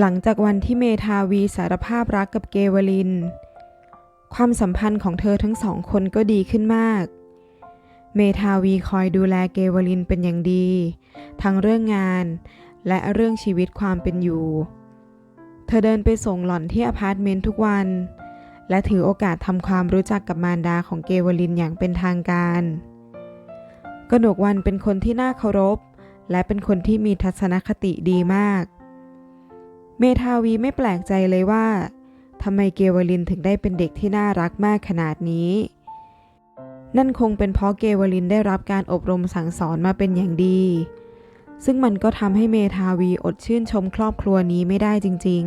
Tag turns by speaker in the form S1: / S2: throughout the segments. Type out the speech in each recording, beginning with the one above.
S1: หลังจากวันที่เมทาวีสารภาพรักกับเกวลิน ความสัมพันธ์ของเธอทั้งสองคนก็ดีขึ้นมาก เมทาวีคอยดูแลเกวลินเป็นอย่างดี ทั้งเรื่องงานและเรื่องชีวิตความเป็นอยู่ เธอเดินไปส่งหล่อนที่อพาร์ตเมนต์ทุกวัน และถือโอกาสทำความรู้จักกับมารดาของเกวลินอย่างเป็นทางการกนกวันเป็นคนที่น่าเคารพ และเป็นคนที่มีทัศนคติดีมาก เมทาวีไม่แปลกใจเลยว่าทำไมเกวลินถึงได้เป็นเด็กที่น่ารักมากขนาดนี้ นั่นคงเป็นเพราะเกวลินได้รับการอบรมสั่งสอนมาเป็นอย่างดี ซึ่งมันก็ทำให้เมทาวีอดชื่นชมครอบครัวนี้ไม่ได้จริง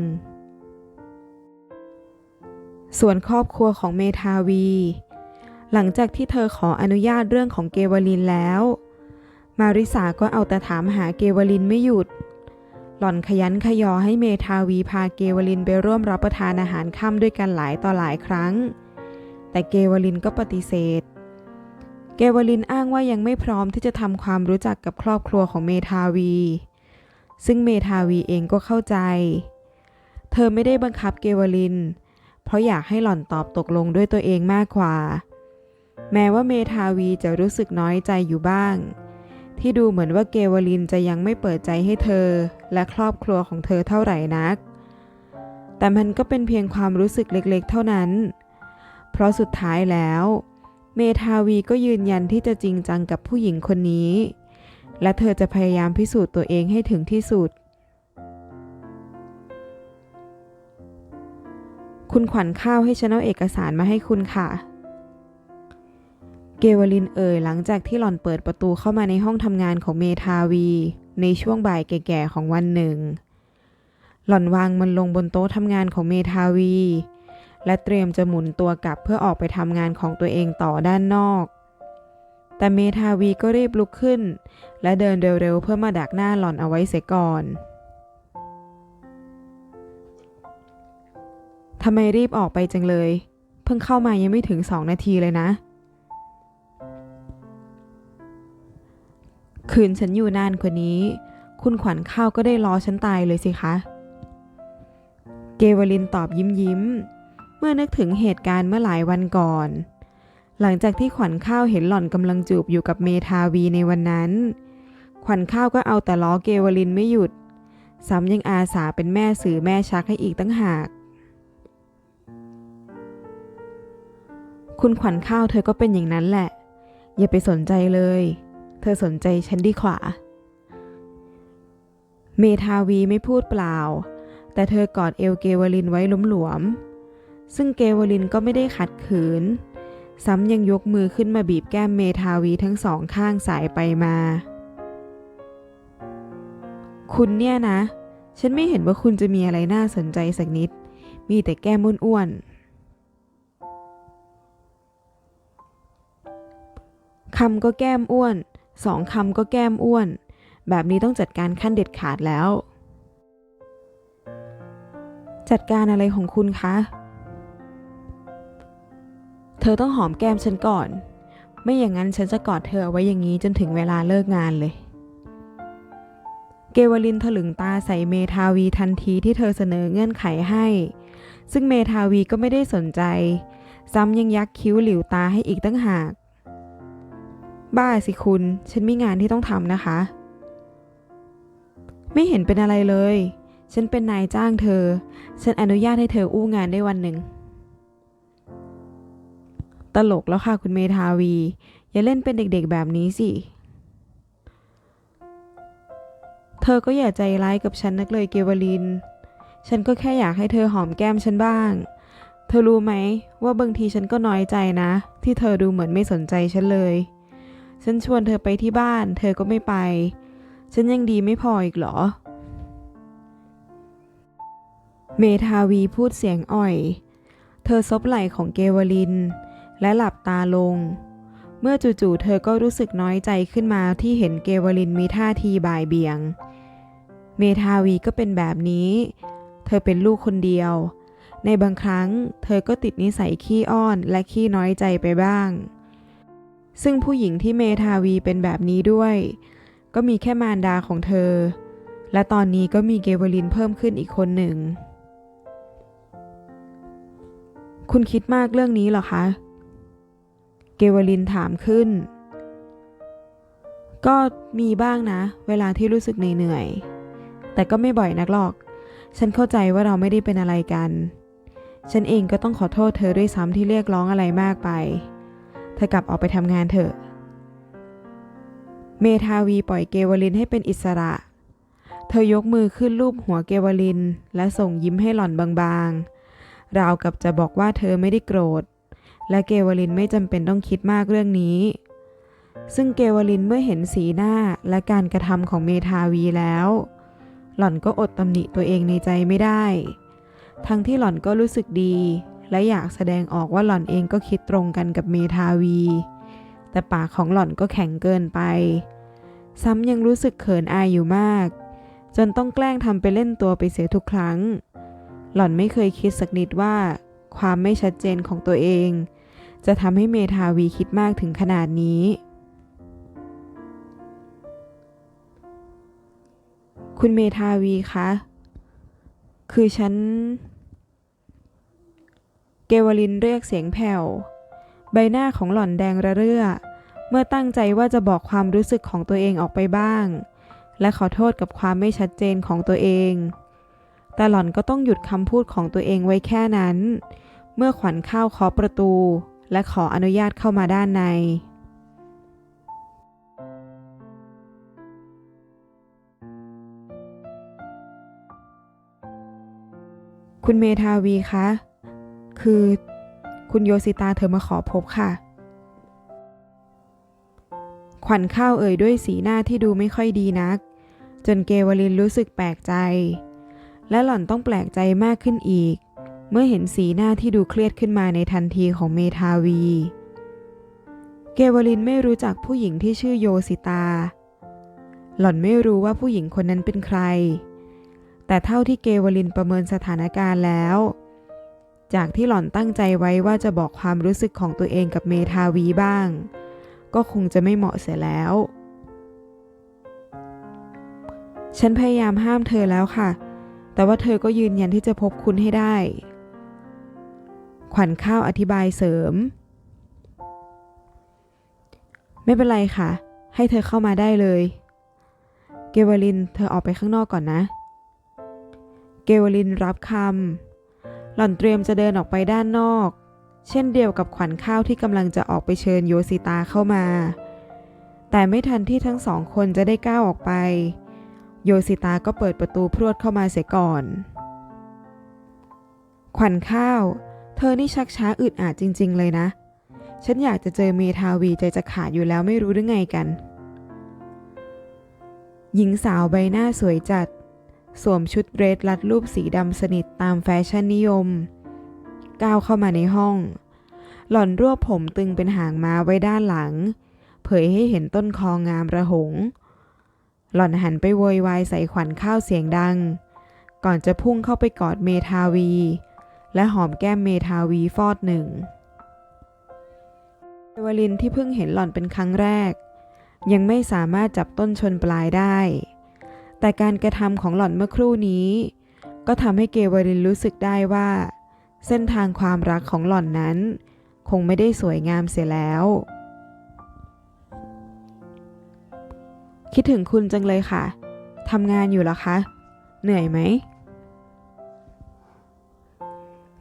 S1: ๆ ส่วนครอบครัวของเมทาวี หลังจากที่เธอขออนุญาตเรื่องของเกวลินแล้ว มาริสาก็เอาแต่ถามหาเกวลินไม่หยุด หล่อนขยันขยอให้เมทาวีพาเกวลินไปร่วมรับประทานอาหารค่ำด้วยกันหลายต่อหลายครั้ง แต่เกวลินก็ปฏิเสธ เกวลินอ้างว่ายังไม่พร้อมที่จะทำความรู้จักกับครอบครัวของเมทาวี ซึ่งเมทาวีเองก็เข้าใจ เธอไม่ได้บังคับเกวลิน เพราะอยากให้หล่อนตอบตกลงด้วยตัวเองมากกว่า แม้ว่าเมทาวีจะรู้สึกน้อยใจอยู่บ้าง ที่ดูเหมือนว่าเกวลินจะยังไม่เปิดใจให้เธอ และครอบครัวของเธอเท่าไหร่นัก แต่มันก็เป็นเพียงความรู้สึกเล็กๆ เท่านั้น เพราะสุดท้ายแล้ว เมทาวีก็ยืนยันที่จะจริงจังกับผู้หญิงคนนี้ และเธอจะพยายามพิสูจน์ตัวเองให้ถึงที่สุด คุณขวัญข้าวให้ฉันเอาเอกสารมาให้คุณค่ะเกวลินเอ่ยหลังจากที่หล่อนเปิดประตูเข้ามาในห้องทำงานของเมทาวี ในช่วงบ่ายแก่ๆของวันหนึ่ง หล่อนวางมันลงบนโต๊ะทำงานของเมทาวี และเตรียมจะหมุนตัวกลับเพื่อออกไปทำงานของตัวเองต่อด้านนอก แต่เมทาวีก็รีบลุกขึ้น และเดินเร็วๆเพื่อมาดักหน้าหล่อนเอาไว้เสียก่อนทำไมรีบออกไปจังเลย เพิ่งเข้ามายังไม่ถึงสองนาทีเลยนะ คืนฉันอยู่นานกว่านี้ คุณขวัญข้าวก็ได้ล้อฉันตายเลยสิคะ เกวลินตอบยิ้มยิ้ม เมื่อนึกถึงเหตุการณ์เมื่อหลายวันก่อน หลังจากที่ขวัญข้าวเห็นหล่อนกำลังจูบอยู่กับเมทาวีในวันนั้น ขวัญข้าวก็เอาแต่ล้อเกวลินไม่หยุด ซ้ำยังอาสาเป็นแม่สื่อแม่ชักให้อีกตั้งหาก คุณขวัญข้าวเธอก็เป็นอย่างนั้นแหละ อย่าไปสนใจเลย เธอสนใจฉันดีกว่า เมทาวีไม่พูดเปล่า แต่เธอกอดเอวเกวลินไว้ล้มหลวมๆ ซึ่งเกวลินก็ไม่ได้ขัดขืน ซ้ำยังยกมือขึ้นมาบีบแก้มเมทาวีทั้งสองข้างสายไปมา คุณเนี่ยนะ ฉันไม่เห็นว่าคุณจะมีอะไรน่าสนใจสักนิด มีแต่แก้มอ้วนๆคำก็แก้มอ้วน สองคำก็แก้มอ้วน แบบนี้ต้องจัดการขั้นเด็ดขาดแล้ว จัดการอะไรของคุณคะ เธอต้องหอมแก้มฉันก่อน ไม่อย่างนั้นฉันจะกอดเธอไว้อย่างนี้จนถึงเวลาเลิกงานเลย เกวลินถลึงตาใส่เมทาวีทันทีที่เธอเสนอเงื่อนไขให้ ซึ่งเมทาวีก็ไม่ได้สนใจ ซ้ำยังยักคิ้วหลิวตาให้อีกตั้งหาก บ้าสิคุณ ฉันมีงานที่ต้องทำนะคะ ไม่เห็นเป็นอะไรเลย ฉันเป็นนายจ้างเธอ ฉันอนุญาตให้เธออู้งานได้วันหนึ่ง ตลกแล้วค่ะคุณเมทาวี อย่าเล่นเป็นเด็กๆแบบนี้สิ เธอก็อย่าใจร้ายกับฉันนักเลยเกวลิน ฉันก็แค่อยากให้เธอหอมแก้มฉันบ้าง เธอรู้ไหมว่าบางทีฉันก็น้อยใจนะ ที่เธอดูเหมือนไม่สนใจฉันเลย ฉันชวนเธอไปที่บ้าน เธอก็ไม่ไป ฉันยังดีไม่พออีกเหรอ เมทาวีพูดเสียงอ่อย เธอซบไหล่ของเกวลิน และหลับตาลง เมื่อจู่ๆเธอก็รู้สึกน้อยใจขึ้นมาที่เห็นเกวลินมีท่าทีบ่ายเบียง เมทาวีก็เป็นแบบนี้ เธอเป็นลูกคนเดียว ในบางครั้ง เธอก็ติดนิสัยขี้อ้อนและขี้น้อยใจไปบ้าง ซึ่งผู้หญิงที่เมทาวีเป็นแบบนี้ด้วย ก็มีแค่มารดาของเธอ และตอนนี้ก็มีเกวลินเพิ่มขึ้นอีกคนหนึ่ง คุณคิดมากเรื่องนี้เหรอคะ เกวลินถามขึ้น ก็มีบ้างนะ เวลาที่รู้สึกเหนื่อยๆแต่ก็ไม่บ่อยนักหรอก ฉันเข้าใจว่าเราไม่ได้เป็นอะไรกัน ฉันเองก็ต้องขอโทษเธอด้วยซ้ำที่เรียกร้องอะไรมากไป ธอกลับออกไปทำงานเถอะ เมทาวีปล่อยเกวลินให้เป็นอิสระ เธอยกมือขึ้นรูปหัวเกวลิน และส่งยิ้มให้หล่อนบางๆ ราวกับจะบอกว่าเธอไม่ได้โกรธ และเกวลินไม่จำเป็นต้องคิดมากเรื่องนี้ ซึ่งเกวลินเมื่อเห็นสีหน้าและการกระทำของเมทาวีแล้ว หล่อนก็อดตำหนิตัวเองในใจไม่ได้ ทั้งที่หล่อนก็รู้สึกดี และอยากแสดงออกว่าหล่อนเองก็คิดตรงกันกับเมทาวี แต่ปากของหล่อนก็แข็งเกินไป ซ้ำยังรู้สึกเขินอายอยู่มาก จนต้องแกล้งทำไปเล่นตัวไปเสียทุกครั้ง หล่อนไม่เคยคิดสักนิดว่า ความไม่ชัดเจนของตัวเอง จะทำให้เมทาวีคิดมากถึงขนาดนี้ คุณเมทาวีคะ คือฉัน เกวลินเรียกเสียงแผ่ว ใบหน้าของหล่อนแดงระเรื่อ เมื่อตั้งใจว่าจะบอกความรู้สึกของตัวเองออกไปบ้าง และขอโทษกับความไม่ชัดเจนของตัวเอง แต่หล่อนก็ต้องหยุดคำพูดของตัวเองไว้แค่นั้น เมื่อขวัญข้าวเคาะประตู และขออนุญาตเข้ามาด้านในคุณเมทาวีคะ คือ คุณโยสิตาเธอมาขอพบค่ะ ขวัญข้าวเอ่ยด้วยสีหน้าที่ดูไม่ค่อยดีนัก จนเกวลินรู้สึกแปลกใจ และหล่อนต้องแปลกใจมากขึ้นอีก เมื่อเห็นสีหน้าที่ดูเครียดขึ้นมาในทันทีของเมทาวี เกวลินไม่รู้จักผู้หญิงที่ชื่อโยสิตา หล่อนไม่รู้ว่าผู้หญิงคนนั้นเป็นใคร แต่เท่าที่เกวลินประเมินสถานการณ์แล้ว จากที่หล่อนตั้งใจไว้ว่าจะบอกความรู้สึกของตัวเองกับเมทาวีบ้าง ก็คงจะไม่เหมาะเสียแล้ว ฉันพยายามห้ามเธอแล้วค่ะ แต่ว่าเธอก็ยืนยันที่จะพบคุณให้ได้ ขวัญข้าวอธิบายเสริม ไม่เป็นไรค่ะ ให้เธอเข้ามาได้เลย เกวลิน เธอออกไปข้างนอกก่อนนะ เกวลินรับคำ หล่อนเตรียมจะเดินออกไปด้านนอก เช่นเดียวกับขวัญข้าวที่กำลังจะออกไปเชิญโยสิตาเข้ามา แต่ไม่ทันที่ทั้งสองคนจะได้ก้าวออกไป โยสิตาก็เปิดประตูพรวดเข้ามาเสียก่อน ขวัญข้าว เธอนี่ชักช้าอึดอัดจริง ๆ เลยนะ ฉันอยากจะเจอเมทาวีใจจะขาดอยู่แล้วไม่รู้หรือไงกัน หญิงสาวใบหน้าสวยจัด สวมชุดเดรสรัดรูปสีดำสนิทตามแฟชั่นนิยม ก้าวเข้ามาในห้อง หล่อนรวบผมตึงเป็นหางม้าไว้ด้านหลัง เผยให้เห็นต้นคองามระหง หล่อนหันไปโวยวายใส่ขวัญข้าวเสียงดัง ก่อนจะพุ่งเข้าไปกอดเมทาวี และหอมแก้มเมทาวีฟอดหนึ่งเอวลินที่เพิ่งเห็นหล่อนเป็นครั้งแรก ยังไม่สามารถจับต้นชนปลายได้ แต่การกระทำของหล่อนเมื่อครู่นี้ ก็ทำให้เกวลินรู้สึกได้ว่า เส้นทางความรักของหล่อนนั้น คงไม่ได้สวยงามเสียแล้ว คิดถึงคุณจังเลยค่ะทำงานอยู่หรอคะ เหนื่อยไหม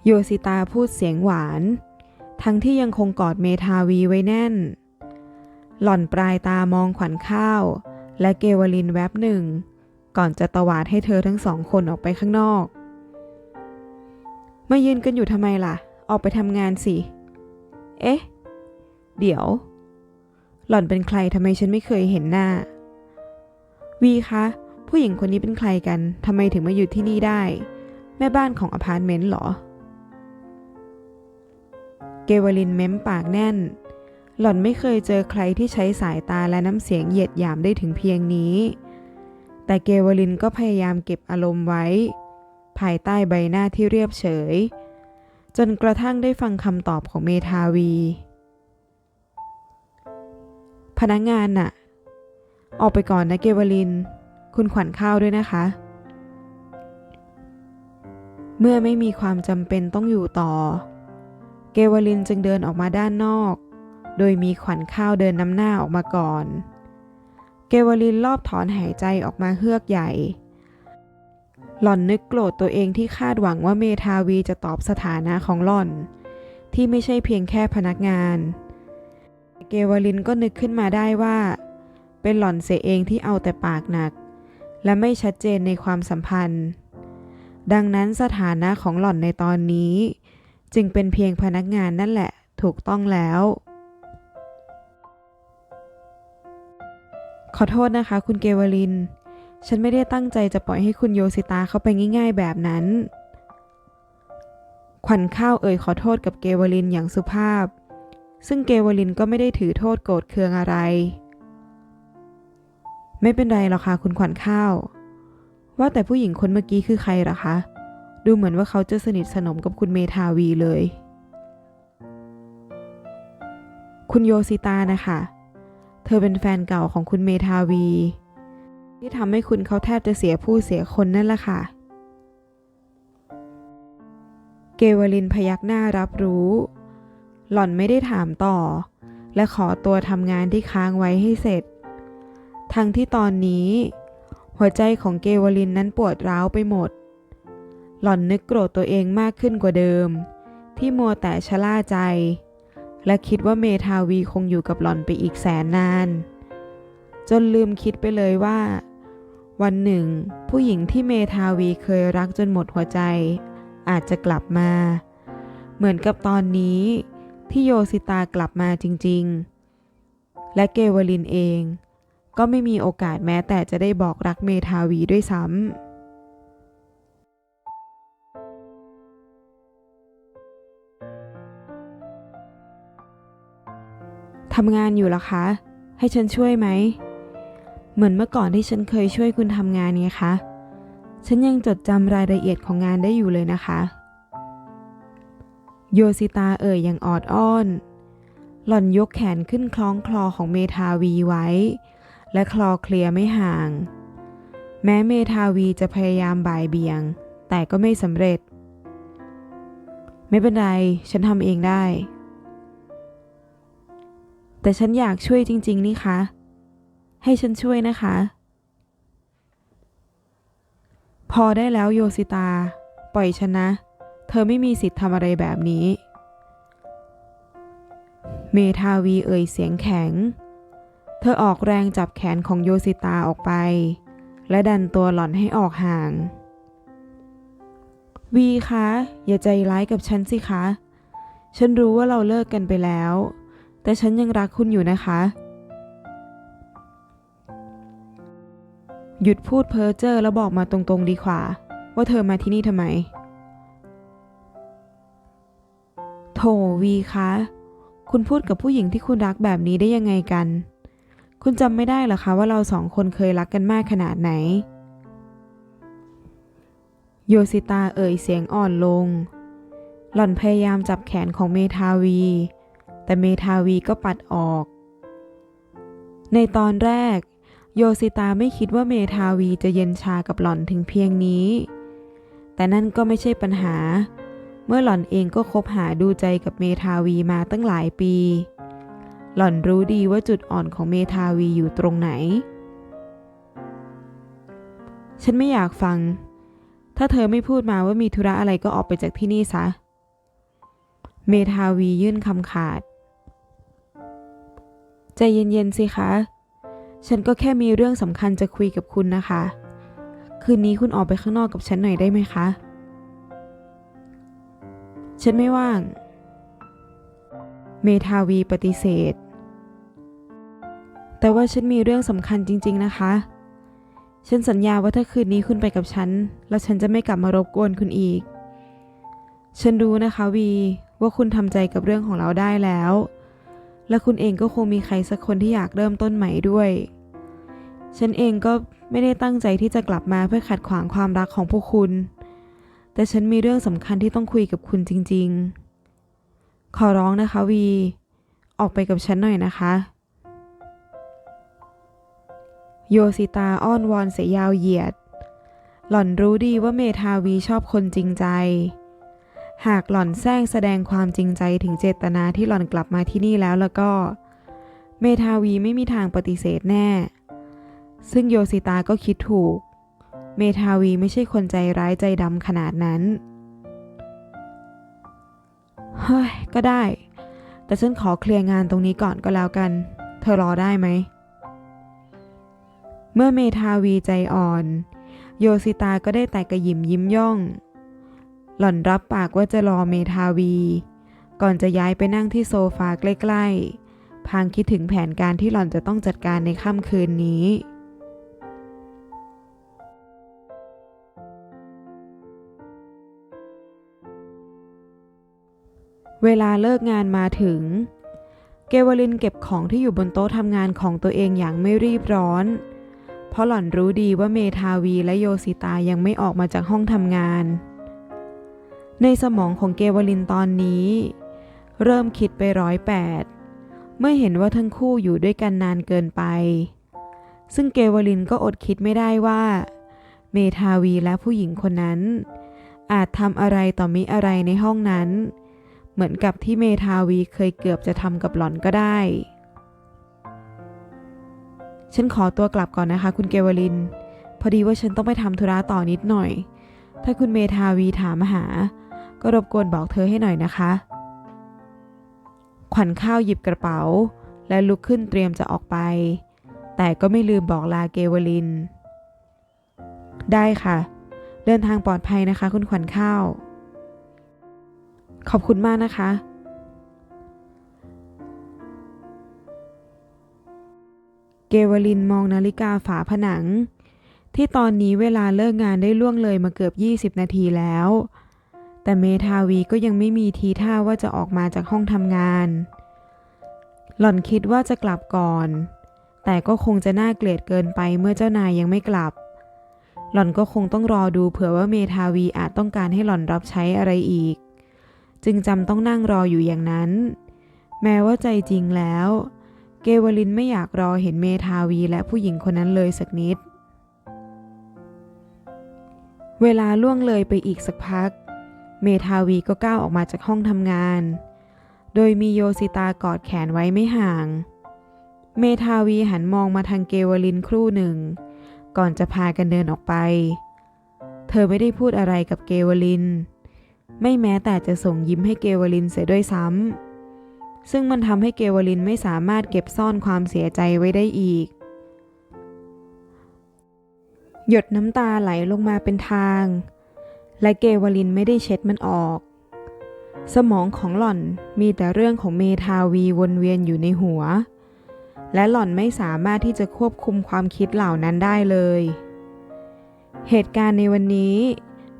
S1: โยสิตาพูดเสียงหวาน ทั้งที่ยังคงกอดเมทาวีไว้แน่น หล่อนปลายตามองขวัญข้าว และเกวลินแวบหนึ่ง ก่อนจะตวาดให้เธอทั้งสองคนออกไปข้างนอก มายืนกันอยู่ทำไมล่ะ ออกไปทำงานสิ เอ๊ะ เดี๋ยว หล่อนเป็นใครทำไมฉันไม่เคยเห็นหน้า วีคะ ผู้หญิงคนนี้เป็นใครกันทำไมถึงมาอยู่ที่นี่ได้ แม่บ้านของอพาร์ตเมนต์เหรอ เกวลินเม้มปากแน่น หล่อนไม่เคยเจอใครที่ใช้สายตาและน้ำเสียงเหยียดหยามได้ถึงเพียงนี้ แต่เกวลินก็พยายามเก็บอารมณ์ไว้ ภายใต้ใบหน้าที่เรียบเฉย จนกระทั่งได้ฟังคำตอบของเมทาวี พนักงานน่ะ ออกไปก่อนนะเกวลิน คุณขวัญข้าวด้วยนะคะ เมื่อไม่มีความจำเป็นต้องอยู่ต่อ เกวลินจึงเดินออกมาด้านนอก โดยมีขวัญข้าวเดินนำหน้าออกมาก่อน เกวลินรอบถอนหายใจออกมาเฮือกใหญ่ หล่อนนึกโกรธตัวเองที่คาดหวังว่าเมทาวีจะตอบสถานะของหล่อน ที่ไม่ใช่เพียงแค่พนักงาน เกวลินก็นึกขึ้นมาได้ว่า เป็นหล่อนเสียเองที่เอาแต่ปากหนัก และไม่ชัดเจนในความสัมพันธ์ ดังนั้นสถานะของหล่อนในตอนนี้ จึงเป็นเพียงพนักงานนั่นแหละถูกต้องแล้ว ขอโทษนะคะ คุณเกวลิน ฉันไม่ได้ตั้งใจจะปล่อยให้คุณโยสิตาเข้าไปง่ายๆแบบนั้น ขวัญข้าวเอ่ยขอโทษกับเกวลินอย่างสุภาพ ซึ่งเกวลินก็ไม่ได้ถือโทษโกรธเคืองอะไร ไม่เป็นไรหรอกค่ะคุณขวัญข้าว ว่าแต่ผู้หญิงคนเมื่อกี้คือใครหรอคะ ดูเหมือนว่าเขาจะสนิทสนมกับคุณเมทาวีเลย คุณโยสิตานะคะ เธอเป็นแฟนเก่าของคุณเมทาวี ที่ทำให้คุณเขาแทบจะเสียผู้เสียคนนั่นแหละค่ะ เกวลินพยักหน้ารับรู้ หล่อนไม่ได้ถามต่อ และขอตัวทำงานที่ค้างไว้ให้เสร็จ ทั้งที่ตอนนี้ หัวใจของเกวลินนั้นปวดร้าวไปหมด หล่อนนึกโกรธตัวเองมากขึ้นกว่าเดิม ที่มัวแต่ชะล่าใจ และคิดว่าเมทาวีคงอยู่กับหล่อนไปอีกแสนนาน จนลืมคิดไปเลยว่า วันหนึ่ง ผู้หญิงที่เมทาวีเคยรักจนหมดหัวใจ อาจจะกลับมา เหมือนกับตอนนี้ที่โยสิตากลับมาจริง ๆ และเกวลินเอง ก็ไม่มีโอกาสแม้แต่จะได้บอกรักเมทาวีด้วยซ้ำ ทำงานอยู่หรอคะ ให้ฉันช่วยไหม เหมือนเมื่อก่อนที่ฉันเคยช่วยคุณทำงานไงคะ ฉันยังจดจำรายละเอียดของงานได้อยู่เลยนะคะ โยซิตาเอ่ยอย่างออดอ้อน หล่อนยกแขนขึ้นคล้องคลอของเมทาวีไว้ และคลอเคลียไม่ห่าง แม้เมทาวีจะพยายามบ่ายเบียง แต่ก็ไม่สำเร็จ ไม่เป็นไร ฉันทำเองได้ แต่ฉันอยากช่วยจริง ๆ นี่คะ ให้ฉันช่วยนะคะ พอได้แล้วโยซิตา ปล่อยฉันนะ เธอไม่มีสิทธิ์ทำอะไรแบบนี้ เมทาวีเอ่ยเสียงแข็ง เธอออกแรงจับแขนของโยซิตาออกไป และดันตัวหล่อนให้ออกห่าง วีคะ อย่าใจร้ายกับฉันสิคะ ฉันรู้ว่าเราเลิกกันไปแล้ว แต่ฉันยังรักคุณอยู่นะคะ หยุดพูดเพ้อเจ้อแล้วบอกมาตรงๆดีกว่า ว่าเธอมาที่นี่ทำไม โถวีคะคุณพูดกับผู้หญิงที่คุณรักแบบนี้ได้ยังไงกัน คุณจำไม่ได้เหรอคะว่าเราสองคนเคยรักกันมากขนาดไหน โยซิตาเอ่ยเสียงอ่อนลง หล่อนพยายามจับแขนของเมทาวี แต่เมทาวีก็ปัดออก ในตอนแรก โยซิตาไม่คิดว่าเมทาวีจะเย็นชากับหล่อนถึงเพียงนี้ แต่นั่นก็ไม่ใช่ปัญหา เมื่อหล่อนเองก็คบหาดูใจกับเมทาวีมาตั้งหลายปี หล่อนรู้ดีว่าจุดอ่อนของเมทาวีอยู่ตรงไหน ฉันไม่อยากฟัง ถ้าเธอไม่พูดมาว่ามีธุระอะไรก็ออกไปจากที่นี่ซะเมทาวียื่นคำขาด ใจเย็นๆสิคะ ฉันก็แค่มีเรื่องสำคัญจะคุยกับคุณนะคะ คืนนี้คุณออกไปข้างนอกกับฉันหน่อยได้ไหมคะ ฉันไม่ว่าง เมทาวีปฏิเสธ แต่ว่าฉันมีเรื่องสำคัญจริง ๆนะคะ ฉันสัญญาว่าถ้าคืนนี้คุณไปกับฉัน แล้วฉันจะไม่กลับมารบกวนคุณอีก ฉันรู้นะคะวีว่าคุณทำใจกับเรื่องของเราได้แล้ว และคุณเองก็คงมีใครสักคนที่อยากเริ่มต้นใหม่ด้วย ฉันเองก็ไม่ได้ตั้งใจที่จะกลับมาเพื่อขัดขวางความรักของพวกคุณ แต่ฉันมีเรื่องสำคัญที่ต้องคุยกับคุณจริง ๆ ขอร้องนะคะวี ออกไปกับฉันหน่อยนะคะ โยสิตาอ้อนวอนเสียยาวเหยียด หล่อนรู้ดีว่าเมทาวีชอบคนจริงใจ หากหล่อนแซงแสดงความจริงใจถึงเจตนาที่หล่อนกลับมาที่นี่แล้วแล้วก็ เมทาวีไม่มีทางปฏิเสธแน่ ซึ่งโยสิตาก็คิดถูก เมทาวีไม่ใช่คนใจร้ายใจดำขนาดนั้น เฮ้ย ก็ได้ แต่ฉันขอเคลียร์งานตรงนี้ก่อนก็แล้วกัน เธอรอได้ไหม เมื่อเมทาวีใจอ่อน โยสิตาก็ได้แต่กระยิมยิ้มย่อง หล่อนรับปากว่าจะรอเมทาวี ก่อนจะย้ายไปนั่งที่โซฟาใกล้ ๆ พางคิดถึงแผนการที่หล่อนจะต้องจัดการในค่ำคืนนี้ เวลาเลิกงานมาถึง เกวลินเก็บของที่อยู่บนโต๊ะทำงานของตัวเองอย่างไม่รีบร้อน เพราะหล่อนรู้ดีว่าเมทาวีและโยสิตายังไม่ออกมาจากห้องทำงาน ในสมองของเกวลินตอนนี้ เริ่มคิดไปร้อยแปดเมื่อเห็นว่าทั้งคู่อยู่ด้วยกันนานเกินไป ซึ่งเกวลินก็อดคิดไม่ได้ว่า เมทาวีและผู้หญิงคนนั้น อาจทำอะไรต่อมิอะไรในห้องนั้น เหมือนกับที่เมทาวีเคยเกือบจะทำกับหล่อนก็ได้ ฉันขอตัวกลับก่อนนะคะคุณเกวลิน พอดีว่าฉันต้องไปทำธุระต่อนิดหน่อย ถ้าคุณเมทาวีถามหา ก็รบกวนบอกเธอให้หน่อยนะคะ ขวัญข้าวหยิบกระเป๋า และลุกขึ้นเตรียมจะออกไป แต่ก็ไม่ลืมบอกลาเกวลิน ได้ค่ะ เดินทางปลอดภัยนะคะ คุณขวัญข้าว ขอบคุณมากนะคะ เกวลินมองนาฬิกาฝาผนัง ที่ตอนนี้เวลาเลิกงานได้ล่วงเลยมาเกือบ 20 นาทีแล้ว แต่เมทาวีก็ยังไม่มีทีท่าว่าจะออกมาจากห้องทำงาน หล่อนคิดว่าจะกลับก่อน แต่ก็คงจะน่าเกลียดเกินไปเมื่อเจ้านายยังไม่กลับ หล่อนก็คงต้องรอดูเผื่อว่าเมทาวีอาจต้องการให้หล่อนรับใช้อะไรอีก จึงจำต้องนั่งรออยู่อย่างนั้น แม้ว่าใจจริงแล้ว เกวลินไม่อยากรอเห็นเมทาวีและผู้หญิงคนนั้นเลยสักนิด เวลาล่วงเลยไปอีกสักพักเเมทาวีก็ก้าวออกมาจากห้องทำงาน โดยมีโยสิตากอดแขนไว้ไม่ห่าง เมทาวีหันมองมาทางเกวลินครู่หนึ่ง ก่อนจะพากันเดินออกไป เธอไม่ได้พูดอะไรกับเกวลิน ไม่แม้แต่จะส่งยิ้มให้เกวลินเสียด้วยซ้ำ ซึ่งมันทำให้เกวลินไม่สามารถเก็บซ่อนความเสียใจไว้ได้อีก หยดน้ำตาไหลลงมาเป็นทาง และเกวลินไม่ได้เช็ดมันออก สมองของหล่อนมีแต่เรื่องของเมทาวีวนเวียนอยู่ในหัว และหล่อนไม่สามารถที่จะควบคุมความคิดเหล่านั้นได้เลย เหตุการณ์ในวันนี้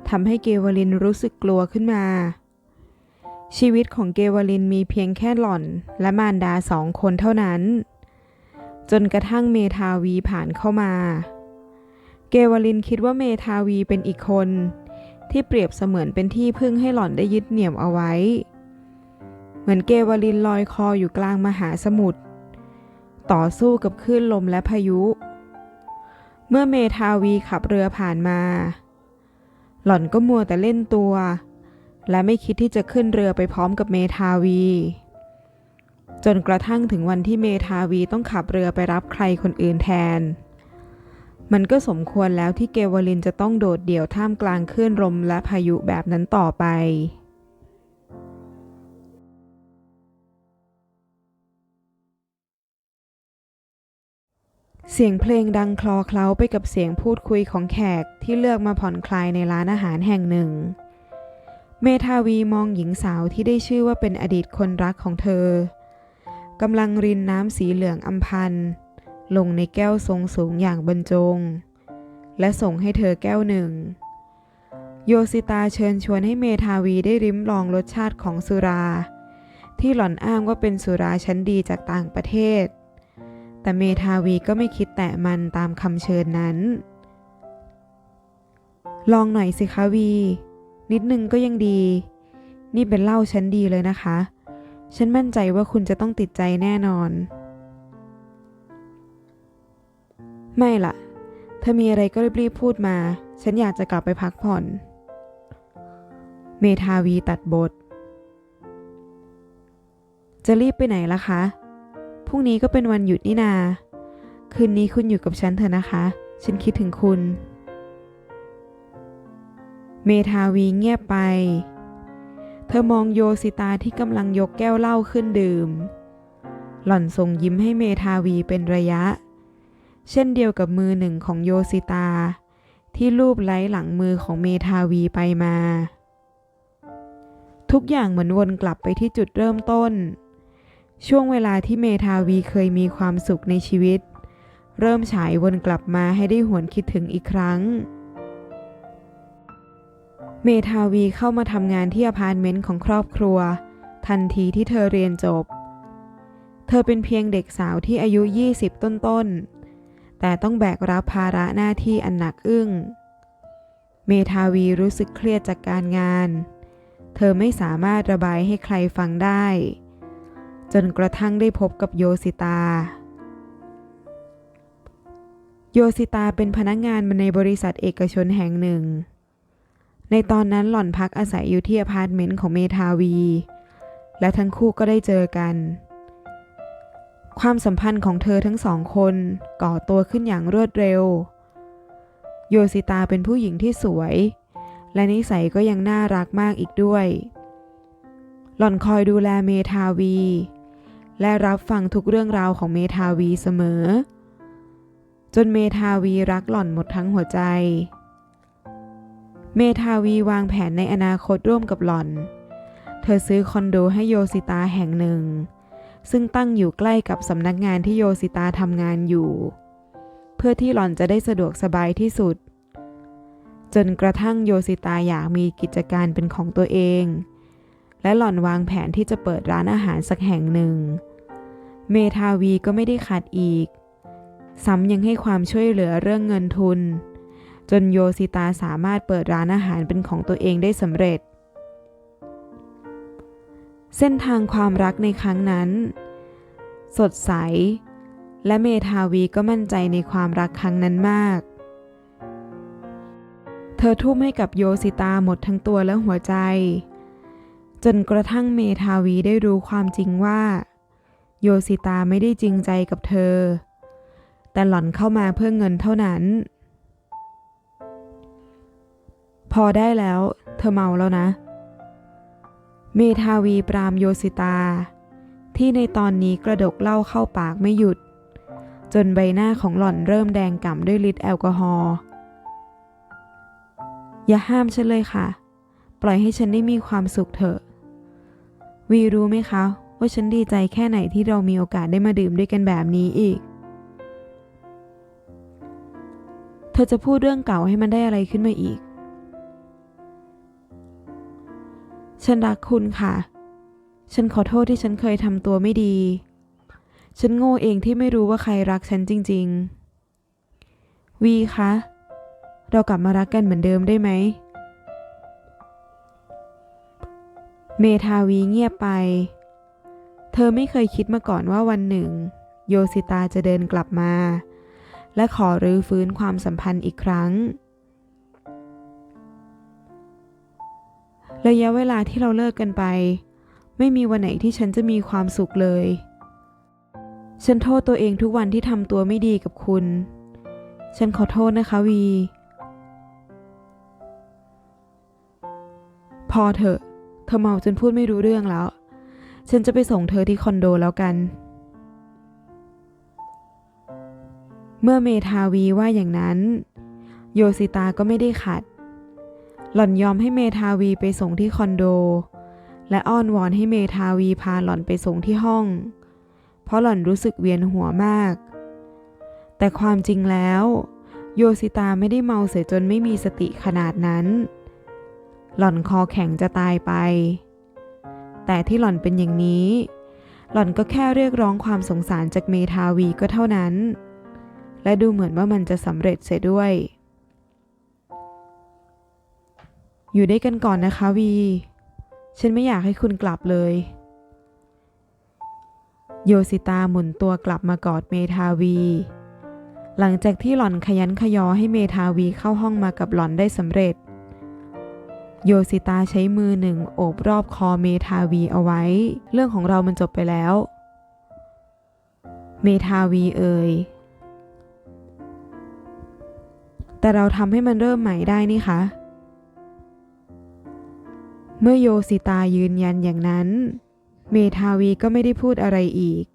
S1: ทำให้เกวลินรู้สึกกลัวขึ้นมา ชีวิตของเกวลินมีเพียงแค่หล่อนและมารดาสองคนเท่านั้น จนกระทั่งเมทาวีผ่านเข้ามา เกวลินคิดว่าเมทาวีเป็นอีกคน ที่เปรียบเสมือนเป็นที่พึ่งให้หล่อนได้ยึดเหนี่ยวเอาไว้ เหมือนเกวลินลอยคออยู่กลางมหาสมุทรต่อสู้กับคลื่นลมและพายุ เมื่อเมทาวีขับเรือผ่านมา หล่อนก็มัวแต่เล่นตัว และไม่คิดที่จะขึ้นเรือไปพร้อมกับเมทาวี จนกระทั่งถึงวันที่เมทาวีต้องขับเรือไปรับใครคนอื่นแทน มันก็สมควรแล้วที่เกวลินจะต้องโดดเดี่ยวท่ามกลางคลื่นลมและพายุแบบนั้นต่อไป เสียงเพลงดังคลอเคล้าไปกับเสียงพูดคุยของแขกที่เลือกมาผ่อนคลายในร้านอาหารแห่งหนึ่ง เมทาวีมองหญิงสาวที่ได้ชื่อว่าเป็นอดีตคนรักของเธอกำลังรินน้ำสีเหลืองอำพัน ลงในแก้วทรงสูงอย่างบรรจง และส่งให้เธอแก้วหนึ่ง โยสิตาเชิญชวนให้เมทาวีได้ริมลองรสชาติของสุรา ที่หล่อนอ้างว่าเป็นสุราชั้นดีจากต่างประเทศ แต่เมทาวีก็ไม่คิดแตะมันตามคำเชิญนั้น ลองหน่อยสิคะวี นิดนึงก็ยังดี นี่เป็นเหล้าชั้นดีเลยนะคะ ฉันมั่นใจว่าคุณจะต้องติดใจแน่นอน ไม่ล่ะถ้ามีอะไรก็รีบๆพูดมา ฉันอยากจะกลับไปพักผ่อน เมทาวีตัดบท จะรีบไปไหนล่ะคะ พรุ่งนี้ก็เป็นวันหยุดนี่นา คืนนี้คุณอยู่กับฉันเถอะนะคะ ฉันคิดถึงคุณ เมทาวีเงียบไป เธอมองโยสิตาที่กำลังยกแก้วเหล้าขึ้นดื่ม หล่อนส่งยิ้มให้เมทาวีเป็นระยะ เช่นเดียวกับมือหนึ่งของโยสิตา ที่ลูบไล้หลังมือของเมทาวีไปมา ทุกอย่างเหมือนวนกลับไปที่จุดเริ่มต้น ช่วงเวลาที่เมทาวีเคยมีความสุขในชีวิต เริ่มฉายวนกลับมาให้ได้หวนคิดถึงอีกครั้ง เมทาวีเข้ามาทำงานที่อพาร์ตเมนต์ของครอบครัว ทันทีที่เธอเรียนจบ เธอเป็นเพียงเด็กสาวที่อายุ 20 ต้นๆ แต่ต้องแบกรับภาระหน้าที่อันหนักอึ้ง เมทาวีรู้สึกเครียดจากการงาน เธอไม่สามารถระบายให้ใครฟังได้ จนกระทั่งได้พบกับโยสิตา โยสิตาเป็นพนักงานในบริษัทเอกชนแห่งหนึ่ง ในตอนนั้นหล่อนพักอาศัยอยู่ที่อพาร์ตเมนต์ของเมทาวี และทั้งคู่ก็ได้เจอกัน ความสัมพันธ์ของเธอทั้งสองคนก่อตัวขึ้นอย่างรวดเร็ว โยสิตาเป็นผู้หญิงที่สวย และนิสัยก็ยังน่ารักมากอีกด้วย หล่อนคอยดูแลเมทาวี และรับฟังทุกเรื่องราวของเมทาวีเสมอ จนเมทาวีรักหล่อนหมดทั้งหัวใจ เมทาวีวางแผนในอนาคตร่วมกับหล่อน เธอซื้อคอนโดให้โยสิตาแห่งหนึ่ง ซึ่งตั้งอยู่ใกล้กับสำนักงานที่โยสิตาทำงานอยู่ เพื่อที่หล่อนจะได้สะดวกสบายที่สุด จนกระทั่งโยสิตาอยากมีกิจการเป็นของตัวเอง และหล่อนวางแผนที่จะเปิดร้านอาหารสักแห่งหนึ่ง เมทาวีก็ไม่ได้ขาดอีก ซ้ำยังให้ความช่วยเหลือเรื่องเงินทุน จนโยสิตาสามารถเปิดร้านอาหารเป็นของตัวเองได้สำเร็จ เส้นทางความรักในครั้งนั้น สดใส และเมทาวีก็มั่นใจในความรักครั้งนั้นมาก เธอทุ่มให้กับโยสิตาหมดทั้งตัวและหัวใจ จนกระทั่งเมทาวีได้รู้ความจริงว่า โยสิตาไม่ได้จริงใจกับเธอ แต่หล่อนเข้ามาเพื่อเงินเท่านั้น พอได้แล้ว เธอเมาแล้วนะเเมทาวีปรามโยสิตา ที่ในตอนนี้กระดกเหล้าเข้าปากไม่หยุด จนใบหน้าของหล่อนเริ่มแดงก่ำด้วยฤทธิ์แอลกอฮอล์อย่าห้ามฉันเลยค่ะ ปล่อยให้ฉันได้มีความสุขเถอะ วีรู้ไหมคะ ว่าฉันดีใจแค่ไหนที่เรามีโอกาสได้มาดื่มด้วยกันแบบนี้อีก เธอจะพูดเรื่องเก่าให้มันได้อะไรขึ้นมาอีก ฉันรักคุณค่ะ ฉันขอโทษที่ฉันเคยทำตัวไม่ดี ฉันโง่เองที่ไม่รู้ว่าใครรักฉันจริง ๆ วีคะ เรากลับมารักกันเหมือนเดิมได้ไหม เมทาวีเงียบไป เธอไม่เคยคิดมาก่อนว่าวันหนึ่ง โยสิตาจะเดินกลับมา และขอรื้อฟื้นความสัมพันธ์อีกครั้ง ระยะเวลาที่เราเลิกกันไป ไม่มีวันไหนที่ฉันจะมีความสุขเลย ฉันโทษตัวเองทุกวันที่ทำตัวไม่ดีกับคุณ ฉันขอโทษนะคะวี พอเถอะเธอเมาจนพูดไม่รู้เรื่องแล้ว ฉันจะไปส่งเธอที่คอนโดแล้วกัน เมื่อเมทาวีว่าอย่างนั้น โยสิตาก็ไม่ได้ขัด หล่อนยอมให้เมทาวีไปส่งที่คอนโด และอ้อนวอนให้เมทาวีพาหล่อนไปส่งที่ห้อง เพราะหล่อนรู้สึกเวียนหัวมาก แต่ความจริงแล้ว โยสิตาไม่ได้เมาเสียจนไม่มีสติขนาดนั้น หล่อนคอแข็งจะตายไป แต่ที่หล่อนเป็นอย่างนี้ หล่อนก็แค่เรียกร้องความสงสารจากเมทาวีก็เท่านั้น และดูเหมือนว่ามันจะสำเร็จเสียด้วย อยู่ด้วยกันก่อนนะคะวี ฉันไม่อยากให้คุณกลับเลย โยสิตาหมุนตัวกลับมากอดเมทาวี หลังจากที่หล่อนขยันขยอให้เมทาวีเข้าห้องมากับหล่อนได้สำเร็จ โยสิตาใช้มือหนึ่งโอบรอบคอเมทาวีเอาไว้ เรื่องของเรามันจบไปแล้ว เมทาวีเอ่ยแต่เราทำให้มันเริ่มใหม่ได้นี่คะ เมื่อโยสิตายืนยันอย่างนั้น เมทาวีก็ไม่ได้พูดอะไรอีก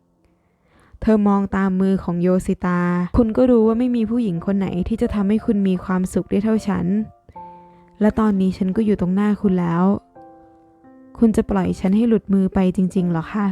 S1: เธอมองตามมือของโยสิตา คุณก็รู้ว่าไม่มีผู้หญิงคนไหนที่จะทำให้คุณมีความสุขได้เท่าฉัน และตอนนี้ฉันก็อยู่ตรงหน้าคุณแล้ว คุณจะปล่อยฉันให้หลุดมือไปจริงๆหรอคะ